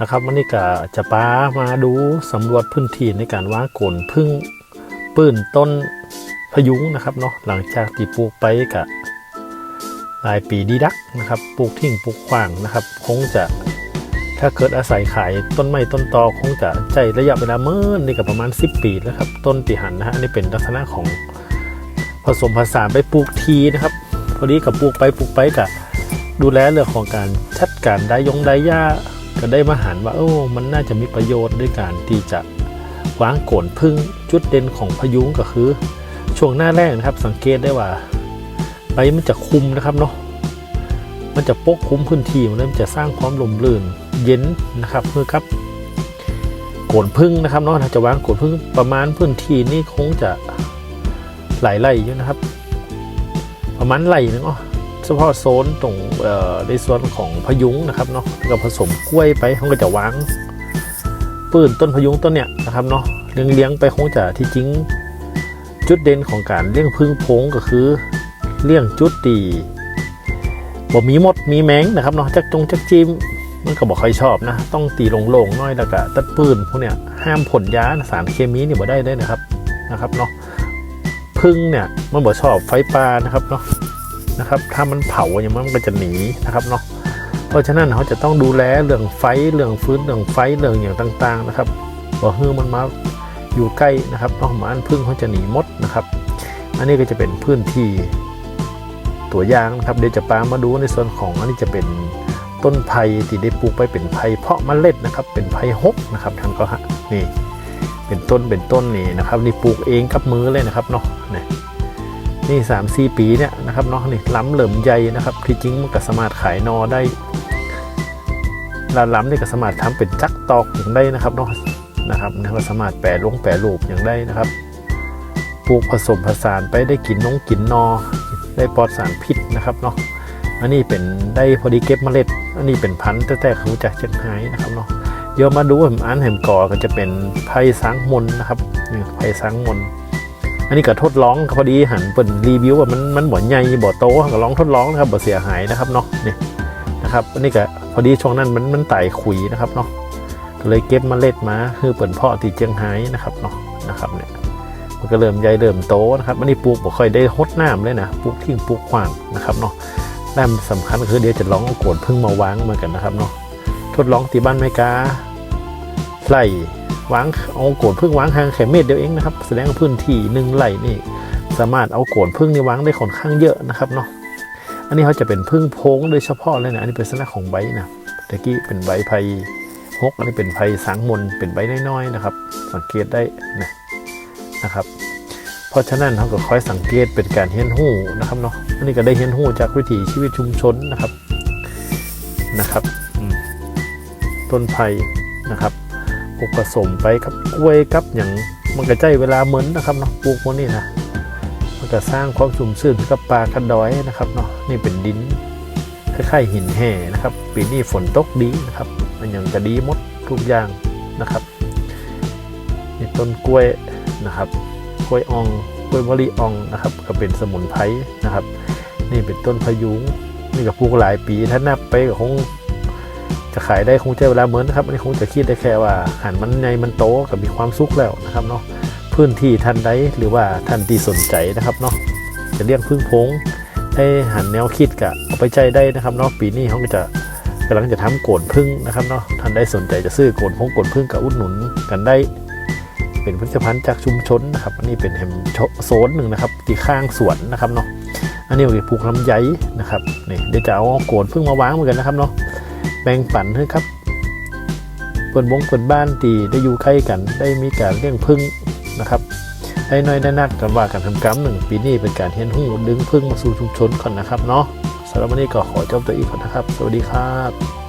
นะครับวันนี้ก็จะป้ามาดูสำรวจพื้นที่ในการว่างโกนพึ่งปื้นต้นพยุงนะครับเนาะหลังจากที่ปลูกไปกะหลายปีดีดักนะครับปลูกทิ้งปลูกขวางนะครับ คงจะถ้าเกิดอาศัยขายต้นไม้ต้นตอคงจะใจระยะเวลาเมื่อนี่ก็ประมาณ 10 ปีแล้วครับ ต้นปีหันนะฮะอันนี้เป็นลักษณะของผสมผสานไปปลูกทีนะครับพอดีกับปลูกไปปลูกไปกะดูแลเรื่องของการชัดการได้ยงได้หญ้า ก็ได้มาหันว่าโอ้มันน่าจะมีประโยชน์ด้วยการที่จะวางโกนพึ่งจุดเด่นของพายุงก็คือ ช่วงหน้าแรกนะครับ สังเกตได้ว่าใบมันจะคุมนะครับเนาะมันจะปกคุมพื้นที่มันเลยมันจะสร้างความลมลื่นเย็นนะครับเพื่อครับโกนพึ่งนะครับเนาะถ้าจะวางโกนพึ่งประมาณพื้นที่นี่คงจะหลายไร่อยู่นะครับ ประมาณไร่นึงอ๋อ เฉพาะโซนตรงในส่วนของพยุงนะครับเนาะก็ผสมกล้วยไปเขาก็จะวางปืนต้นพยุงต้นเนี้ยนะครับเนาะเลี้ยงเลี้ยงไปคงจะที่จริงจุดเด่นของการเลี้ยงพึ่งพงก็คือเลี้ยงจุดตีบ่มีมดมีแมงนะครับเนาะจักจงจักจิมมันก็บอกใครชอบนะ ต้องตีโลงๆน้อยแล้วก็ตัดปืนพวกเนี้ยห้ามผลยาสารเคมีนี่บ่ได้เลยนะครับนะครับเนาะพึ่งเนี่ยมันบ่ชอบไฟป่านะครับเนาะ นะครับ ถ้ามันเผาอย่างนั้มันก็จะหนีนะครับเนาะเพราะฉะนั้นเขาจะต้องดูแลเรื่องไฟเรื่องฟื้นเรื่องไฟเรื่องอย่างต่างๆนะครับบ่ฮือมันมาอยู่ใกล้นะครับเนอกหมาอันพึ่งเขาจะหนีมดนะครับ อันนี้ก็จะเป็นพื้นที่ตัวยางนะครับเดี๋ยวจะปามาดูในส่วนของอันนี้จะเป็นต้นไผ่ที่ได้ปลูกไปเป็นไผ่เพาะเมล็ดนะครับ เป็นไผ่ฮกนะครับท่านก็ฮะนี่เป็นต้นเป็นต้นนี่นะครับ นี่ปลูกเองกับมือเลยนะครับเนาะนี่ นี่สามสี่ปีเนี่ยนะครับเนาะนี่ล้ำเหลิมใหญ่นะครับที่จริงมันก็สามารถขายนอได้ลาล้ำนี่ก็สามารถทำเป็นจักตอกอย่างได้นะครับเนาะนะครับนะก็สามารถแปรลงแปรรูปอย่างได้นะครับปลูกผสมผสานไปได้กินน้องกินนอ ได้ปลอดสารพิษนะครับเนาะอันนี้เป็นได้พอดีเก็บเมล็ด อันนี้เป็นพันธุ์แต่แต่เขาจากเชียงรายนะครับเนาะเดี๋ยวมาดูผมอ่านเห็มก่อก็จะเป็นไผ่สังมนนะครับนี่ไผ่สังมน อันนี้ก็ทดลองพอดีหันเปิดรีวิวว่ามันมันบ่ใหญ่บ่โตก็ลองทดลองนะครับบ่เสียหายนะครับเนาะนี่นะครับอันนี้ก็พอดีช่วงนั้นมันมันไต่ขุยนะครับเนาะก็เลยเก็บเมล็ดมาคือเปิดเพาะที่เจียงไฮ้นะครับเนาะนะครับเนี่ยมันก็เริ่มใหญ่เริ่มโตนะครับอันนี้ปลูกบ่ค่อยได้หดน้ำเลยนะปลูกทิ้งปลูกขวางนะครับเนาะด้านสำคัญก็คือเดี๋ยวจะลองเอาโกนพึ่งมาวางมากันนะครับเนาะทดลองที่บ้านไม่กาไล่ วางเอาโกนพึ่งวางหางแค่เมตรเดียวเองนะครับ แสดงพื้นที่หนึ่งไร่นี่ สามารถเอาโกนพึ่งนี่วางได้ค่อนข้างเยอะนะครับเนาะอันนี้เขาจะเป็นพึ่งโพงโดยเฉพาะเลยนะอันนี้เป็นลักษณะของใบนะตะกี้เป็นใบไผ่ฮกอันนี้เป็นไผ่สางมนเป็นใบน้อยๆนะครับ สังเกตได้นะนะครับ เพราะฉะนั้นเขาก็คอยสังเกตเป็นการเฮียนหู้นะครับเนาะอันนี้ก็ได้เฮียนหู้จากวิถีชีวิตชุมชนนะครับนะครับต้นไผ่นะครับ ปลูกผสมไปกับกล้วยกับอย่างมันก็ใจเวลาเหมือนนะครับเนาะปลูกพวกนี้นะมันก็สร้างความสุ่มซื่นกับปลากระดอยนะครับเนาะนี่เป็นดินคล้ายๆหินแห่นะครับ ปีนี้ฝนตกดีนะครับมันยังจะดีหมดทุกอย่างนะครับนี่ต้นกล้วยนะครับกล้วยอ่องกล้วยมะลิอ่องนะครับ ก็เป็นสมุนไพรนะครับ นี่เป็นต้นพะยุงนี่ก็ปลูกหลายปีถ้านับไปก็คง จะขายได้คงใช้เวลาเหมือนนะครับอันนี้คงจะคิดได้แค่ว่าหันมันใหญ่มันโตกับมีความสุขแล้วนะครับเนาะพื้นที่ท่านใดหรือว่าท่านที่สนใจนะครับเนาะจะเลี้ยงพึ่งพงให้หันแนวคิดกะเอาไปใจได้นะครับเนาะปีนี้เขาก็จะกำลังจะทำโกนพึ่งนะครับเนาะท่านใดสนใจจะซื้อโกนพงโกนพึ่งกับอุดหนุนกันได้ เป็นผลิตภัณฑ์จากชุมชนนะครับอันนี้เป็นแฮมโซนหนึ่งนะครับที่ข้างสวนนะครับเนาะอันนี้เราปลูกลำไยนะครับนี่เดี๋ยวจะเอาโกนพึ่งมาวางเหมือนกันนะครับเนาะ แบ่งปันให้ครับเปิดวงเปิดบ้านตีได้อยู่ใกล้กัน ได้มีการเลี้ยงพึ่งนะครับไอ้น้อยได้นักกันว่ากันทำกรรมหนึ่งปีนี้เป็นการเฮียนหูดึงพึ่งมาสู่ชุมชนก่อนนะครับเนาะสำหรับวันนี้ก็ขอจบตัวอีกก่อนนะครับ สวัสดีครับ